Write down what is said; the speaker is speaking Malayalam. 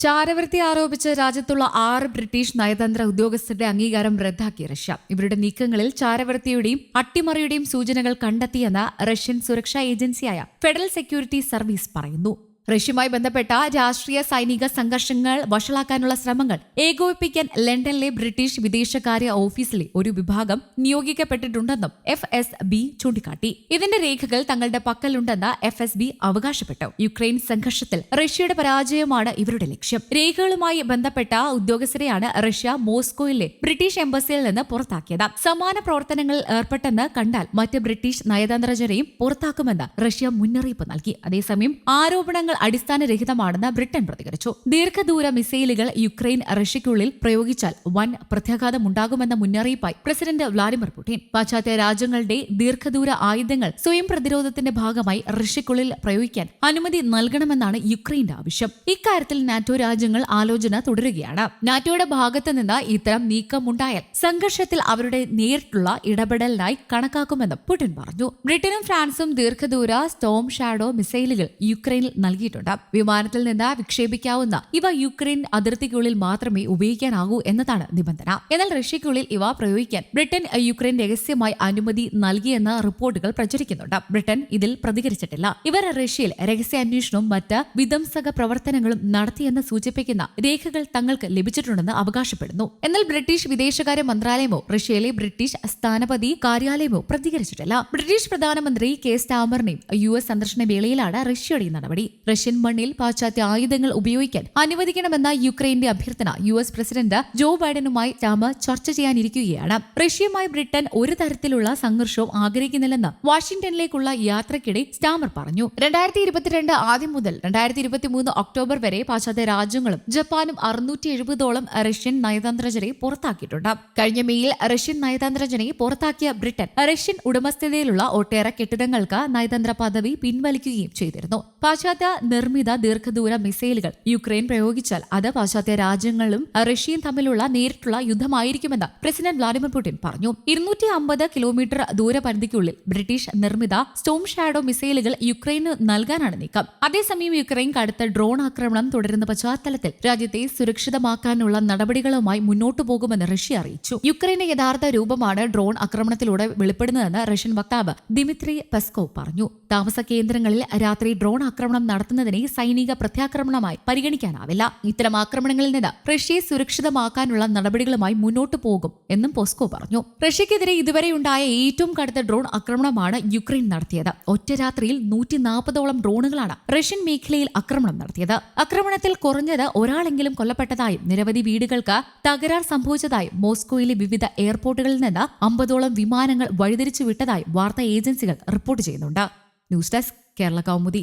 ചാരവൃത്തി ആരോപിച്ച് രാജ്യത്തുള്ള ആറ് ബ്രിട്ടീഷ് നയതന്ത്ര ഉദ്യോഗസ്ഥരുടെ അംഗീകാരം റദ്ദാക്കി റഷ്യ. ഇവരുടെ നീക്കങ്ങളിൽ ചാരവൃത്തിയുടെയും അട്ടിമറിയുടെയും സൂചനകൾ കണ്ടെത്തിയെന്ന് റഷ്യൻ സുരക്ഷാ ഏജൻസിയായ ഫെഡറൽ സെക്യൂരിറ്റി സർവീസ് പറയുന്നു. റഷ്യയുമായി ബന്ധപ്പെട്ട രാഷ്ട്രീയ സൈനിക സംഘർഷങ്ങൾ വഷളാക്കാനുള്ള ശ്രമങ്ങൾ ഏകോപിപ്പിക്കാൻ ലണ്ടനിലെ ബ്രിട്ടീഷ് വിദേശകാര്യ ഓഫീസിലെ ഒരു വിഭാഗം നിയോഗിക്കപ്പെട്ടിട്ടുണ്ടെന്നും എഫ് എസ് ബി ചൂണ്ടിക്കാട്ടി. ഇതിന്റെ രേഖകൾ തങ്ങളുടെ പക്കലുണ്ടെന്ന് എഫ് എസ് ബി അവകാശപ്പെട്ടു. യുക്രൈൻ സംഘർഷത്തിൽ റഷ്യയുടെ പരാജയമാണ് ഇവരുടെ ലക്ഷ്യം. രേഖകളുമായി ബന്ധപ്പെട്ട ഉദ്യോഗസ്ഥരെയാണ് റഷ്യ മോസ്കോയിലെ ബ്രിട്ടീഷ് എംബസിയിൽ നിന്ന് പുറത്താക്കിയത്. സമാന പ്രവർത്തനങ്ങളിൽ ഏർപ്പെട്ടെന്ന് കണ്ടാൽ മറ്റ് ബ്രിട്ടീഷ് നയതന്ത്രജ്ഞരെയും പുറത്താക്കുമെന്ന് റഷ്യ മുന്നറിയിപ്പ് നൽകി. അതേസമയം ആരോപണങ്ങൾ അടിസ്ഥാനരഹിതമാണെന്ന് ബ്രിട്ടൻ പ്രതികരിച്ചു. ദീർഘദൂര മിസൈലുകൾ യുക്രൈൻ റഷ്യയ്ക്കുള്ളിൽ പ്രയോഗിച്ചാൽ വൻ പ്രത്യാഘാതമുണ്ടാകുമെന്ന മുന്നറിയിപ്പായി പ്രസിഡന്റ് വ്ളാഡിമിർ പുടിൻ. പാശ്ചാത്യ രാജ്യങ്ങളുടെ ദീർഘദൂര ആയുധങ്ങൾ സ്വയം പ്രതിരോധത്തിന്റെ ഭാഗമായി റഷ്യയ്ക്കുള്ളിൽ പ്രയോഗിക്കാൻ അനുമതി നൽകണമെന്നാണ് യുക്രൈന്റെ ആവശ്യം. ഇക്കാര്യത്തിൽ നാറ്റോ രാജ്യങ്ങൾ ആലോചന തുടരുകയാണ്. നാറ്റോയുടെ ഭാഗത്ത് നിന്ന് ഇത്തരം നീക്കമുണ്ടായാൽ സംഘർഷത്തിൽ അവരുടെ നേരിട്ടുള്ള ഇടപെടലിനായി കണക്കാക്കുമെന്നും പുടിൻ പറഞ്ഞു. ബ്രിട്ടനും ഫ്രാൻസും ദീർഘദൂര സ്റ്റോം ഷാഡോ മിസൈലുകൾ യുക്രൈനിൽ നൽകിയിട്ടുണ്ട്. വിമാനത്തിൽ നിന്ന് വിക്ഷേപിക്കാവുന്ന ഇവ യുക്രൈൻ അതിർത്തിക്കുള്ളിൽ മാത്രമേ ഉപയോഗിക്കാനാകൂ എന്നതാണ് നിബന്ധന. എന്നാൽ റഷ്യക്കുള്ളിൽ ഇവ പ്രയോഗിക്കാൻ ബ്രിട്ടൻ യുക്രൈൻ രഹസ്യമായി അനുമതി നൽകിയെന്ന റിപ്പോർട്ടുകൾ പ്രചരിക്കുന്നുണ്ട്. ബ്രിട്ടൻ ഇതിൽ പ്രതികരിച്ചിട്ടില്ല. ഇവർ റഷ്യയിൽ രഹസ്യാന്വേഷണവും മറ്റ് വിധംസക പ്രവർത്തനങ്ങളും നടത്തിയെന്ന് സൂചിപ്പിക്കുന്ന രേഖകൾ തങ്ങൾക്ക് ലഭിച്ചിട്ടുണ്ടെന്ന് അവകാശപ്പെടുന്നു. എന്നാൽ ബ്രിട്ടീഷ് വിദേശകാര്യ മന്ത്രാലയമോ റഷ്യയിലെ ബ്രിട്ടീഷ് സ്ഥാനപതി കാര്യാലയമോ പ്രതികരിച്ചിട്ടില്ല. ബ്രിട്ടീഷ് പ്രധാനമന്ത്രി കെ. സ്റ്റാമറിനെയും യു. എസ്. സന്ദർശന വേളയിലാണ് റഷ്യയുടെ നടപടി. റഷ്യൻ മണ്ണിൽ പാശ്ചാത്യ ആയുധങ്ങൾ ഉപയോഗിക്കാൻ അനുവദിക്കണമെന്ന യുക്രൈന്റെ അഭ്യർത്ഥന യു എസ് പ്രസിഡന്റ് ജോ ബൈഡനുമായി സ്റ്റാമർ ചർച്ച ചെയ്യാനിരിക്കുകയാണ്. റഷ്യയുമായി ബ്രിട്ടൻ ഒരു തരത്തിലുള്ള സംഘർഷവും ആഗ്രഹിക്കുന്നില്ലെന്ന് വാഷിംഗ്ടണിലേക്കുള്ള യാത്രക്കിടെ സ്റ്റാമർ പറഞ്ഞു. രണ്ടായിരത്തി ഇരുപത്തിരണ്ട് ആദ്യം മുതൽ രണ്ടായിരത്തി ഇരുപത്തിമൂന്ന് ഒക്ടോബർ വരെ പാശ്ചാത്യ രാജ്യങ്ങളും ജപ്പാനും അറുന്നൂറ്റി എഴുപതോളം റഷ്യൻ നയതന്ത്രജ്ഞരെ പുറത്താക്കിയിട്ടുണ്ട്. കഴിഞ്ഞ മെയ്യിൽ റഷ്യൻ നയതന്ത്രജ്ഞനെ പുറത്താക്കിയ ബ്രിട്ടൻ റഷ്യൻ ഉടമസ്ഥതയിലുള്ള ഒട്ടേറെ കെട്ടിടങ്ങൾക്ക് നയതന്ത്ര പദവി പിൻവലിക്കുകയും ചെയ്തിരുന്നു. പാശ്ചാത്യ നിർമ്മിത ദീർഘദൂര മിസൈലുകൾ യുക്രൈൻ പ്രയോഗിച്ചാൽ അത് പാശ്ചാത്യ രാജ്യങ്ങളും റഷ്യയും തമ്മിലുള്ള നേരിട്ടുള്ള യുദ്ധമായിരിക്കുമെന്ന് പ്രസിഡന്റ് വ്ളാഡിമിർ പുടിൻ പറഞ്ഞു. ഇരുന്നൂറ്റി അമ്പത് കിലോമീറ്റർ ദൂരപരിധിക്കുള്ളിൽ ബ്രിട്ടീഷ് നിർമ്മിത സ്റ്റോം ഷാഡോ മിസൈലുകൾ യുക്രൈന് നൽകാനാണ് നീക്കം. അതേസമയം യുക്രൈൻ കടുത്ത ഡ്രോൺ ആക്രമണം തുടരുന്ന പശ്ചാത്തലത്തിൽ രാജ്യത്തെ സുരക്ഷിതമാക്കാനുള്ള നടപടികളുമായി മുന്നോട്ടു പോകുമെന്ന് റഷ്യ അറിയിച്ചു. യുക്രൈന്റെ യഥാർത്ഥ രൂപമാണ് ഡ്രോൺ ആക്രമണത്തിലൂടെ വെളിപ്പെടുന്നതെന്ന് റഷ്യൻ വക്താവ് ദിമിത്രി പെസ്കോവ് പറഞ്ഞു. താമസ കേന്ദ്രങ്ങളിൽ രാത്രി ഡ്രോൺ ആക്രമണം നടത്തുന്നതിനെ സൈനിക പ്രത്യാക്രമണമായി പരിഗണിക്കാനാവില്ല. ഇത്തരം ആക്രമണങ്ങളിൽ നിന്ന് റഷ്യയെ സുരക്ഷിതമാക്കാനുള്ള നടപടികളുമായി മുന്നോട്ടു പോകും എന്നും പോസ്കോ പറഞ്ഞു. റഷ്യക്കെതിരെ ഇതുവരെയുണ്ടായ ഏറ്റവും കടുത്ത ഡ്രോൺ ആക്രമണമാണ് യുക്രൈൻ നടത്തിയത്. ഒറ്റ രാത്രിയിൽ നൂറ്റി നാൽപ്പതോളം ഡ്രോണുകളാണ് റഷ്യൻ മേഖലയിൽ ആക്രമണം നടത്തിയത്. ആക്രമണത്തിൽ കുറഞ്ഞത് ഒരാളെങ്കിലും കൊല്ലപ്പെട്ടതായും നിരവധി വീടുകൾക്ക് തകരാർ സംഭവിച്ചതായും മോസ്കോയിലെ വിവിധ എയർപോർട്ടുകളിൽ നിന്ന് അമ്പതോളം വിമാനങ്ങൾ വഴിതിരിച്ചു വിട്ടതായും വാർത്താ ഏജൻസികൾ റിപ്പോർട്ട് ചെയ്യുന്നുണ്ട്. News desk Kerala Kaumudi.